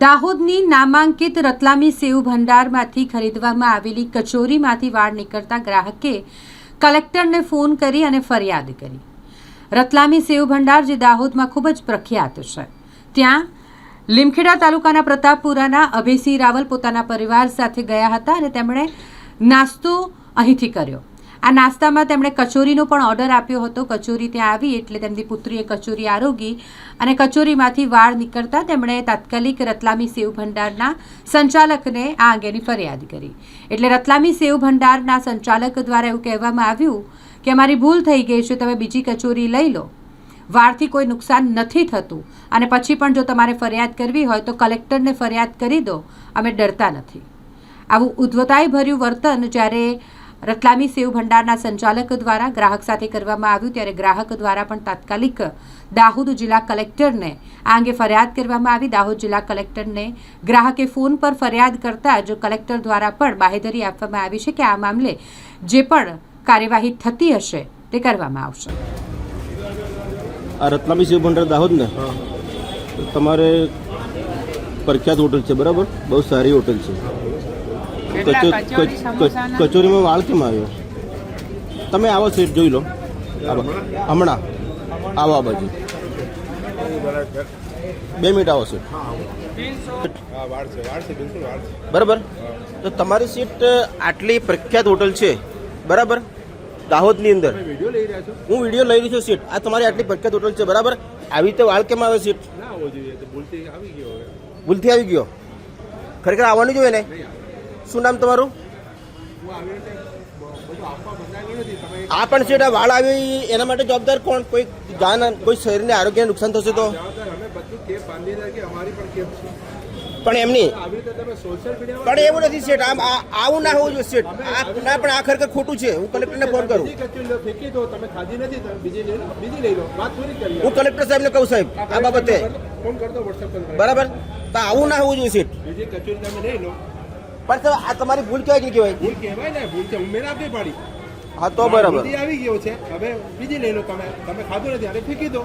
દાહોદની નામાંકિત રતલામી સેવ ભંડારમાંથી ખરીદવામાં આવેલી કચોરીમાંથી વાળ નીકળતા ગ્રાહકે કલેક્ટરને ફોન કરી અને ફરિયાદ કરી. રતલામી સેવ ભંડાર જે દાહોદમાં ખૂબ જ પ્રખ્યાત છે. ત્યાં લીમખેડા તાલુકાના પ્રતાપપુરાના અભયસિંહ રાવલ પોતાના પરિવાર સાથે ગયા હતા અને તેમણે નાસ્તો અહીંથી કર્યો. આ નાસ્તામાં તેમણે કચોરીનો પણ ઓર્ડર આપ્યો હતો. કચોરી ત્યાં આવી એટલે તેમની પુત્રીએ કચોરી આરોગી અને કચોરીમાંથી વાળ નીકળતા તેમણે તાત્કાલિક રતલામી સેવ ભંડારના સંચાલકને આ અંગેની ફરિયાદ કરી. એટલે રતલામી સેવ ભંડારના સંચાલક દ્વારા એવું કહેવામાં આવ્યું કે અમારી ભૂલ થઈ ગઈ છે, તમે બીજી કચોરી લઈ લો. વાળથી કોઈ નુકસાન નથી થતું. અને પછી પણ જો તમારે ફરિયાદ કરવી હોય તો કલેક્ટરને ફરિયાદ કરી દો. અમે ડરતા નથી. આવું ઉદ્વતાઈ ભર્યું વર્તન જ્યારે રતલામી સેવ ભંડારના સંચાલક દ્વારા ગ્રાહક સાથે કરવામાં આવ્યું ત્યારે ગ્રાહક દ્વારા પણ તાત્કાલિક દાહોદ જિલ્લા કલેક્ટરને આ અંગે ફરિયાદ કરવામાં આવી. દાહોદ જિલ્લા કલેક્ટરને ગ્રાહકે ફોન પર ફરિયાદ કરતા જ કલેક્ટર દ્વારા પણ બાહેધરી આપવામાં આવી છે કે આ મામલે જે પણ કાર્યવાહી થતી હશે તે કરવામાં આવશે. આ રતલામી સેવ ભંડાર દાહોદ ને તમારે પ્રખ્યાત હોટલ છે બરાબર? બહુ સારી હોટલ છે. કચોરીમાં વાળ કેમ આવ્યો? તમે આવો સેટ જોઈ લો. આવો. હમણાં. આવો આ બાજુ. બે મિનિટ આવો સેટ બરાબર? તો તમારી સીટ આટલી પ્રખ્યાત હોટલ છે. બરાબર? દાહોદની અંદર. હું વીડિયો લઈ રહ્યો છું સીટ આ તમારી આટલી પ્રખ્યાત હોટલ છે બરાબર? આવી રીતે વાળ કેમ આવે સીટ ભૂલથી આવી ગયો ખરેખર આવવાનું જોઈએ ને? શું નામ તમારું? આ પણ છે વાળ આવી, એના માટે જવાબદાર કોણ? કોઈ જાન, કોઈ શરીરને આરોગ્યને નુકસાન થશે તો? પણ એમની પણ એવું નથી સેટ આમ આવું ના હોવું જોઈએ આ ના, પણ આ ખરેખર ખોટું છે. હું કલેક્ટરને ફોન કરું. હું કલેક્ટર સાહેબને કહું, સાહેબ, આ બાબતે. બરાબર? તો આવું ના હોવું જોઈએ સેટ પણ સાહેબ આ તમારી ભૂલ કહેવાય કે કહેવાય? ભૂલ કહેવાય ને ભૂલ છે હું આપી પાડી. હા તો બરાબર. બીજી આવી ગયો છે. હવે બીજી લઈ લો તમે તમે ખાધું નથી હવે ફેંકી દો.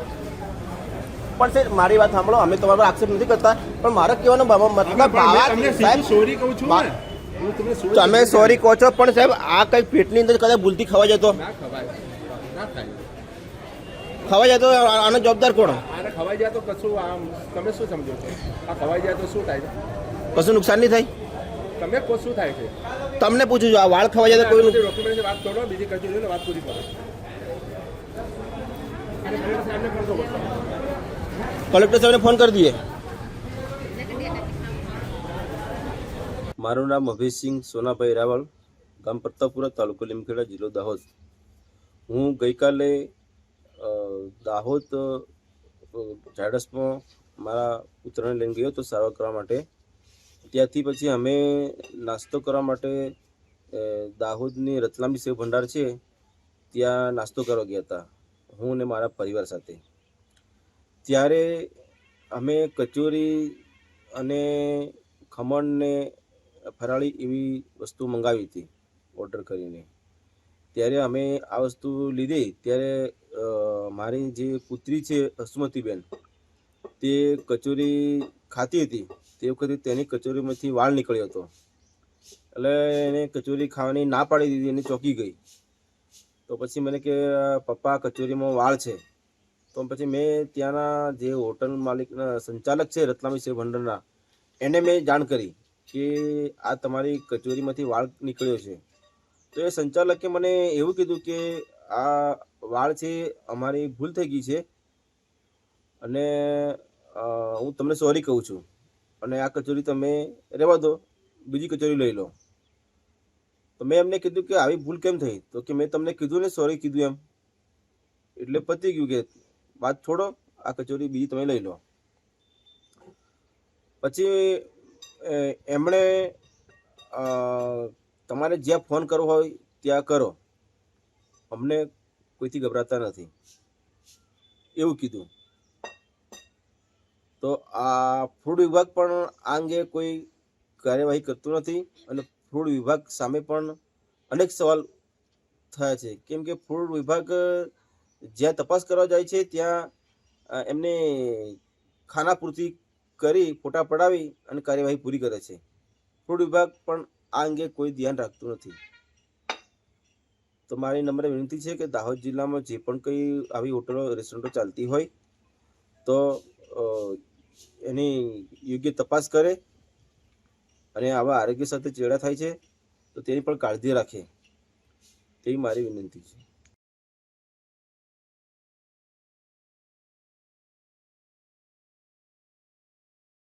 પણ સાહેબ મારી વાત સાંભળો અમે તમારા પર આક્ષેપ નથી કરતા પણ મારો કહેવાનો બાબા મતલબ સાહેબ સોરી કહું છું ને. સોરી તમે સોરી કહો છો પણ સાહેબ આ કઈ પેટની અંદર કદાચ ભૂલથી ખવાઈ જતો. ખવાઈ જતો આનો જવાબદાર કોણ? આને ખવાઈ જાય તો કશું આમ તમે શું સમજો છો? આ ખવાઈ જાય તો શું થાય કશું નુકસાન નહીં થાય? તમે કહો શું થાય છે? તમને પૂછું છું આ વાળ ખવા જાય તો કોઈ ડોક્યુમેન્ટ વાત કરો બીજી કચોરી લઈ વાત પૂરી કરો. કલેક્ટર સાહેબને ફોન કરી દઈએ. મારું નામ અભયસિંહ સોનાભાઈ રાવળ ગામ પ્રતાપપુરા તાલુકો લીમખેડા જિલ્લો દાહોદ. હું ગઈકાલે દાહોદ ઝાડસમાં મારા પુત્રને લઈને ગયો હતો સારવાર કરવા માટે. ત્યાંથી પછી અમે નાસ્તો કરવા માટે દાહોદની રતલામી સેવ ભંડાર છે, ત્યાં નાસ્તો કરવા ગયા હતા, હું અને મારા પરિવાર સાથે. ત્યારે અમે કચોરી અને ખમણને ફરાળી એવી વસ્તુ મંગાવી હતી ઓર્ડર કરીને. ત્યારે અમે આ વસ્તુ લીધી, ત્યારે મારી જે પુત્રી છે, હસમતીબેન તે કચોરી ખાતી હતી. તે વખતે તેની કચોરીમાંથી વાળ નીકળ્યો હતો. એટલે એને કચોરી ખાવાની ના પાડી દીધી, એને ચોંકી ગઈ. તો પછી મને કે, પપ્પા, કચોરીમાં વાળ છે. તો પછી મેં ત્યાંના જે હોટલ માલિકના સંચાલક છે રતલામી શિવ ભંડરના, એને મેં જાણ કરી કે આ તમારી કચોરીમાંથી વાળ નીકળ્યો છે. તો એ સંચાલકે મને એવું કીધું કે, આ વાળ છે, અમારી ભૂલ થઈ ગઈ છે. અને હું તમને સોરી કહું છું. અને આ કચોરી તમે, રહેવા દો. બીજી કચોરી લઈ લો. તો મેં એમને કીધું કે આવી ભૂલ કેમ થઈ? તો કે મેં તમને કીધું ને સોરી કીધું એમ. એટલે પતી ગયું કે વાત છોડો, આ કચોરી બીજી તમે લઈ લો. પછી એમણે તમારે જ્યાં ફોન કરવો હોય ત્યાં કરો. અમને કોઈથી ગભરાતા નથી. એવું કીધું. તો આ ફૂડ વિભાગ પણ આ અંગે કોઈ કાર્યવાહી કરતું નથી અને ફૂડ વિભાગ સામે પણ અનેક સવાલ થયા છે. કેમ કે ફૂડ વિભાગ, જ્યાં તપાસ કરવા જાય છે, ત્યાં એમને ખાના પૂરતી કરી, ફોટા પડાવી અને કાર્યવાહી પૂરી કરે છે. ફૂડ વિભાગ પણ આ અંગે કોઈ ધ્યાન રાખતું નથી. તો મારી નમ્ર વિનંતી છે કે દાહોદ જિલ્લામાં જે પણ કંઈ આવી હોટલો, રેસ્ટોરન્ટો ચાલતી હોય, તો એની યોગ્ય તપાસ કરે અને આવા આરોગ્ય સાથે ચેડા થાય છે, તો તેની પણ કાળજી રાખે. તેવી મારી વિનંતી છે.